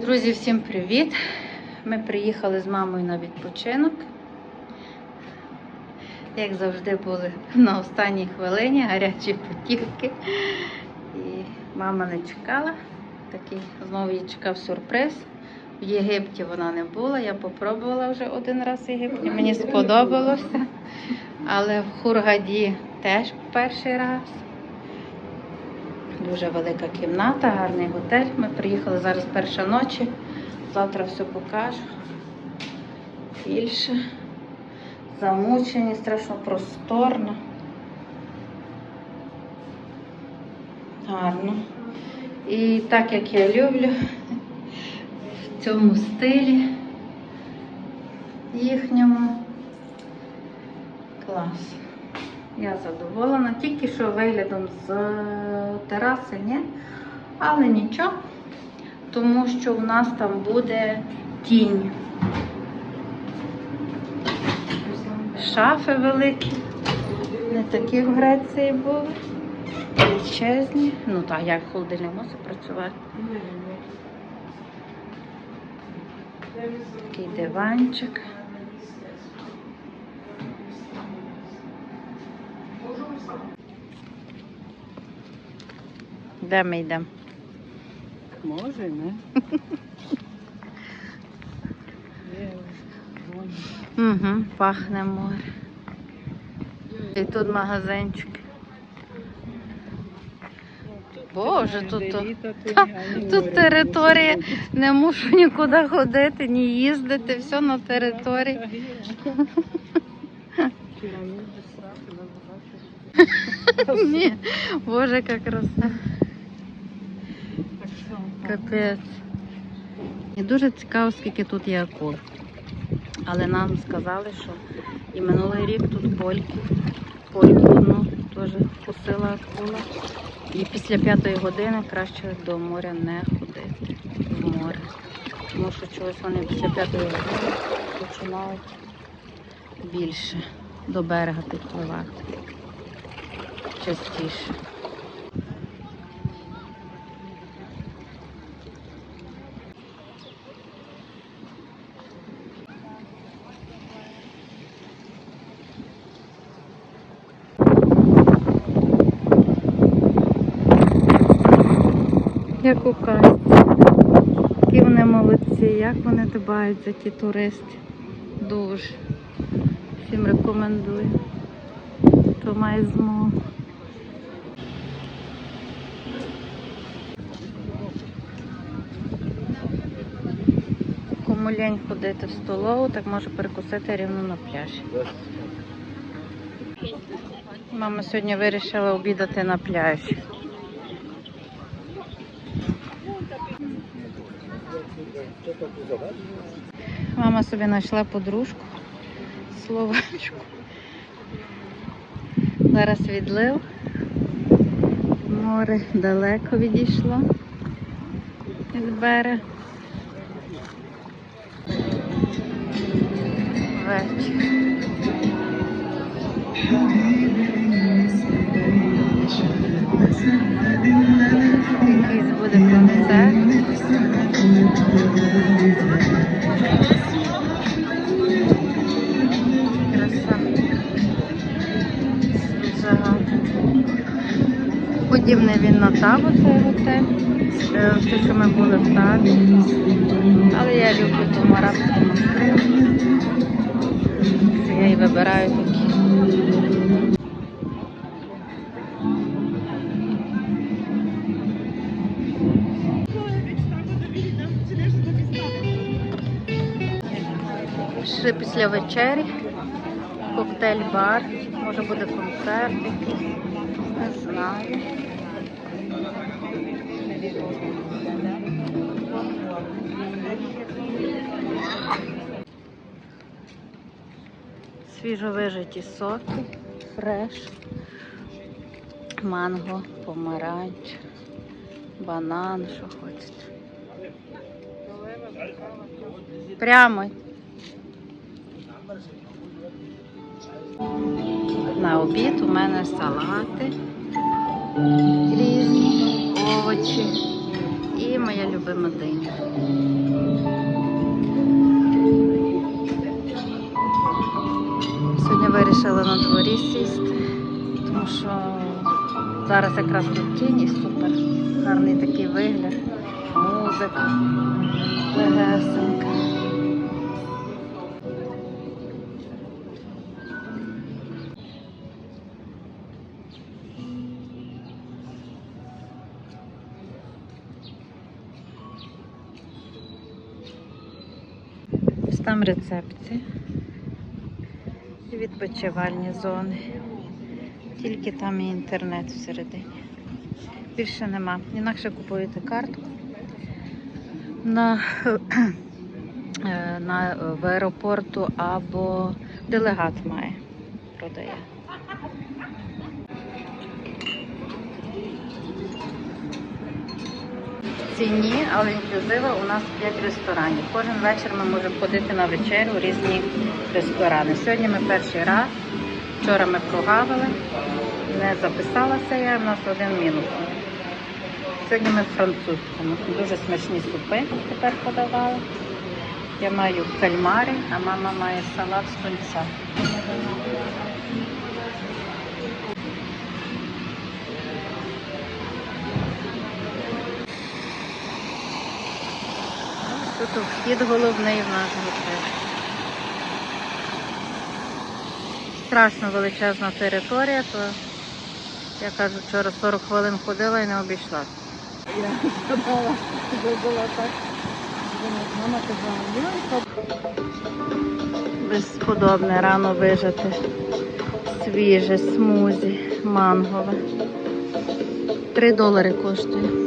Друзі, всім привіт! Ми приїхали з мамою на відпочинок. Як завжди були на останній хвилині гарячі путівки. І мама не чекала. Такий знову її чекав сюрприз. В Єгипті вона не була. Я попробувала вже один раз в Єгипті. Мені сподобалося. Але в Хургаді теж перший раз. Дуже велика кімната, гарний готель. Ми приїхали зараз перша ночі. Завтра все покажу. Більше. Замучені, страшно просторно. Гарно. І так як я люблю в цьому стилі їхньому. Клас. Я задоволена. Тільки що виглядом з тераси, ні? Але нічого, тому що в нас там буде тінь. Шафи великі. Не такі в Греції були. Величезні. Ну так, як холодильник мусить працювати. Такий диванчик. Де ми йдемо? Може, не? Угу, пахне море. І тут магазинчик. Боже, тут, Та, тут територія, не мушу нікуди ходити, ні їздити, все на території. Ні, Боже, яка краса. Капець. І дуже цікаво, скільки тут є акул. Але нам сказали, що і минулий рік тут польки. Польку одну теж вкусила акула. І після п'ятої години краще до моря не ходити в море. Тому що чогось вони після п'ятої години починають більше до берега підпливати. Частіше. Як у казці. Які вони молодці, як вони дбають за ті туристи. Дуже. Всім рекомендую. Хто має змогу. Кому лень ходити в столову, так може перекусити рівно на пляжі. Мама сьогодні вирішила обідати на пляжі. Мама собі знайшла подружку, словачку. Зараз відлив. Море далеко відійшло від берега. Вечір. Якийсь буде концерт. Краса. Дуже. Подібний він на табу цей готель. Е, Те, що ми були в табі. Але я люблю тому арабському стилі. Я і вибираю такі. Пішли після вечері. Коктейль-бар. Може буде концерт якийсь. Не знаю. Свіжовижиті соки, фреш, манго, помаранч, банан, що хочете. Прямо. На обід у мене салати різні, овочі і моя любима диня. Сьогодні вирішила на дворі сісти, тому що зараз якраз тут тіні супер. Гарний такий вигляд, музика, легесенька. Там рецепти І відпочивальні зони. Тільки там і інтернет всередині. Більше нема. Інакше купуєте картку на, е, на, в аеропорту або делегат має продає. Ціні, але інклюзива у нас 5 ресторанів. Кожен вечір ми можемо ходити на вечерю у різні ресторани. Сьогодні ми перший раз. Вчора ми прогавили, не записалася я, у нас один мінус. Сьогодні ми в французькому. Дуже смачні супи тепер подавали. Я маю кальмари, а мама має салат з тунця. Тут вхід головний в наш готель. Страшно величезна територія, то я кажу, вчора 40 хвилин ходила і не обійшла. Я сказала, зробила так. Мама казала, ой, Безподобне рано вижити. Свіже, смузі, мангове. Три долари коштує.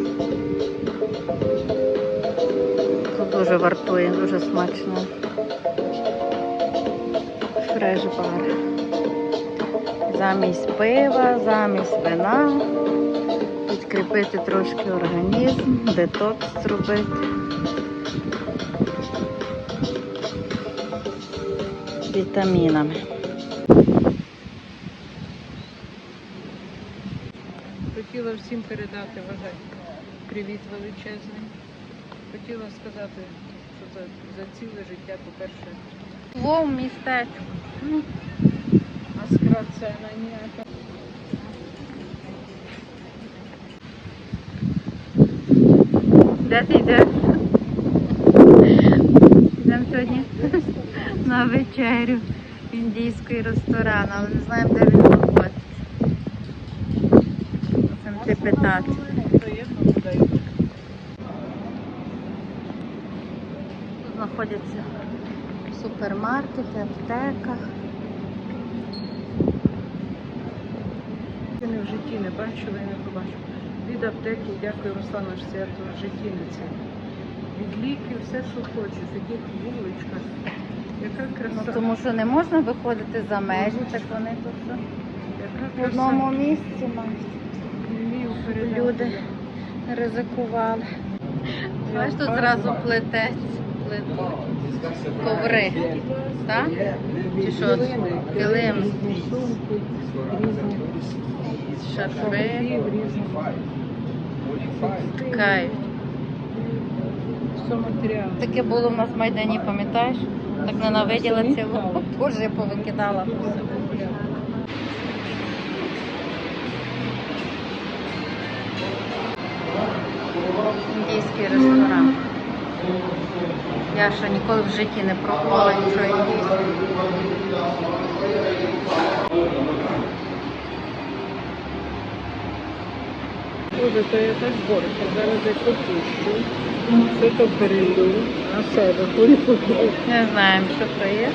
Дуже вартує, дуже смачно. Фреш-бар. Замість пива, замість вина. Підкріпити трошки організм, детокс зробити. Вітамінами. Хотіла всім передати вважай, привіт величезний. Хотіла сказати, що за, за ціле життя, по-перше, Вов містечко. а скрацена ніяка. Де ти йдеш? Йдемо сьогодні на вечерю в індійський ресторан, але не знаємо, де він знаходиться. Ти питати. Тут знаходяться супермаркети, аптека. Я не в житті не бачила і не побачила. Від аптеки, дякую, Руслану, що я то в житті не це. Від ліків, все, що хочеш, яких вуличках. Яка Ну, тому що не можна виходити за межі, так вони тут все в одному місці мають. Люди ризикували. Бачиш, тут зразу плетець, плетуть. Коври, так? Чи що? Килим, шарфи, ткають. Таке було в нас в Майдані, пам'ятаєш? Так ненавиділа ткали? Боже, я повикидала. Індійський ресторан. Я ще ніколи в житті не пробувала нічого індійського. Боже, то я так борюся. Зараз я попущу. Все то перейду на себе. Полюбую. Не знаємо, що це є.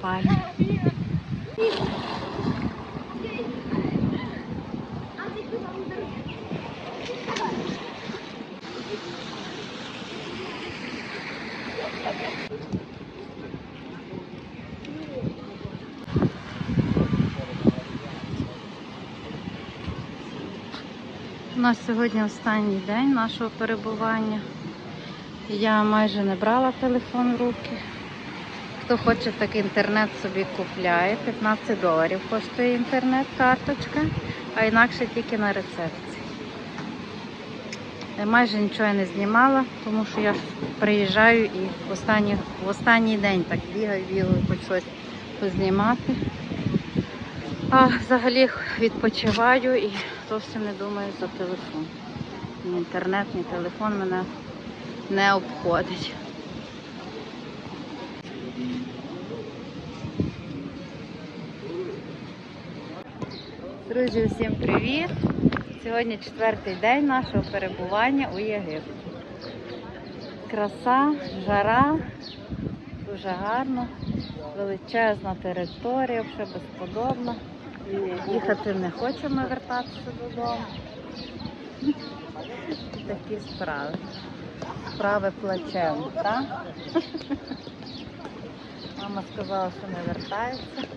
Пальми. У нас сьогодні останній день нашого перебування. Я майже не брала телефон в руки. Хто хоче, так інтернет собі купляє. 15 доларів коштує інтернет-карточка, а інакше тільки на рецепції. Я майже нічого не знімала, тому що я приїжджаю і в останній, в останній день так бігаю, бігаю, хоч щось познімати. А взагалі відпочиваю і зовсім не думаю за телефон. Ні інтернет, ні телефон мене не обходить. Друзі, всім привіт! Сьогодні четвертий день нашого перебування у Єгипті. Краса, жара, дуже гарно, величезна територія, все безподобно. Їхати не хочемо вертатися додому. Такі справи. Справи плачевні, так? Мама сказала, що не вертається.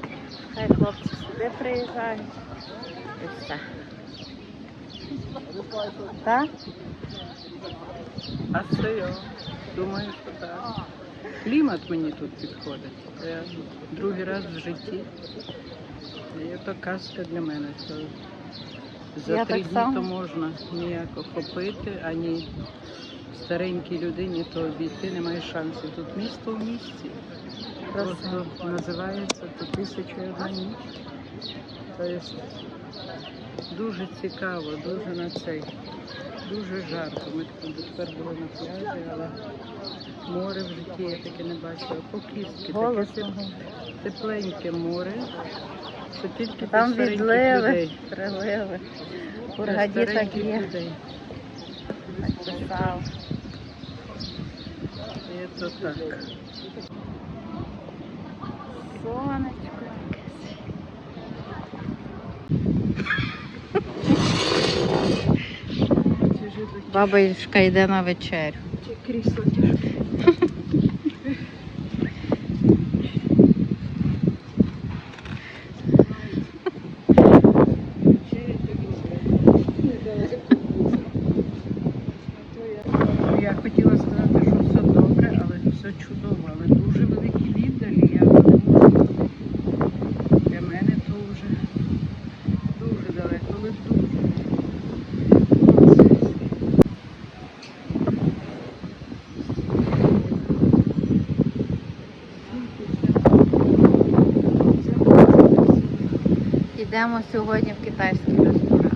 Хай хлопці сюди приїжджають. Все. Так? А це я думаю, що так. Клімат мені тут підходить. Я другий раз в житті. І то казка для мене. То за Я три так дні само. то можна ніяк охопити, ані старенькій людині то обійти немає шансів. Тут місто в місті. Просто називається то тисяча і одна ніч. Тобто дуже цікаво, дуже на цей. Дуже жарко. Ми тепер були на пляжі, але море в житті я таке не бачила. Покіски, таке теп- тепленьке море. Що тільки Там для стареньких відливи, людей. приливи. Для Кургаді так стареньких є. людей. Писав. І це так. Сонечко якесь. Бабушка йде на вечерю. Крісло тяжке. Ну, Я хотіла сказати, що все добре, але все чудово, але дуже великі віддалі, я не можу. Для мене то вже дуже далеко, але дуже. Йдемо сьогодні в китайський ресторан.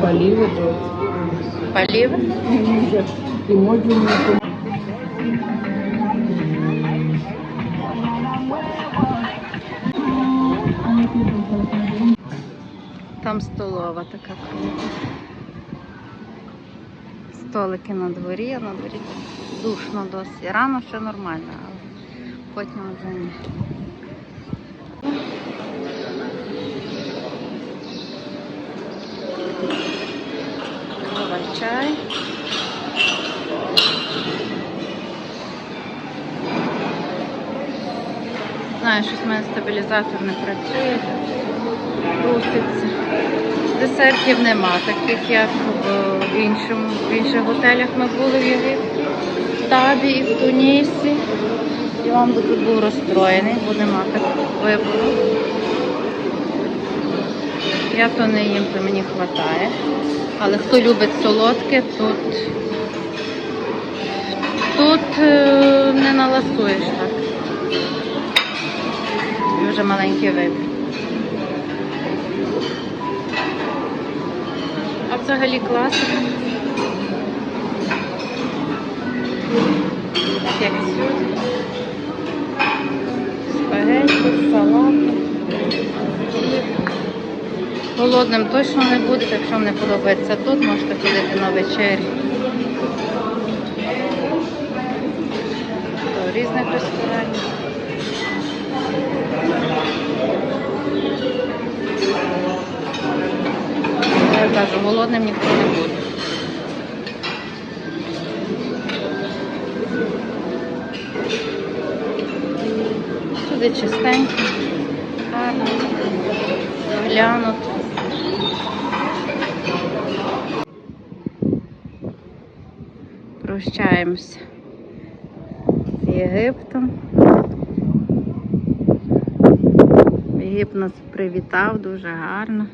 Поліви, Поліви? вже і модульні. Столова така. Столики на дворі, а на дворі душно досі. Рано ще нормально, але потім вже ні. Чай. Знаю, щось в мене стабілізатор не працює. Руситься. Десертів нема, таких як в іншому, в інших готелях ми були в Єгипті, в Табі і в Тунісі. І вам би тут був розстроєний, бо нема такого вибору. Я то не їм, то мені вистачає. Але хто любить солодке, тут, тут е, не наласуєш так. Дуже маленький вибір. Взагалі. Так як всюди. Спагетті, салат. Голодним точно не будете, якщо вам не подобається тут, можете ходити на вечері. До різних ресторанів. Я кажу, голодним ніхто не буде. Сюди чистенько, гарно, доглянуто. Прощаємося з Єгиптом. Єгипт нас привітав дуже гарно.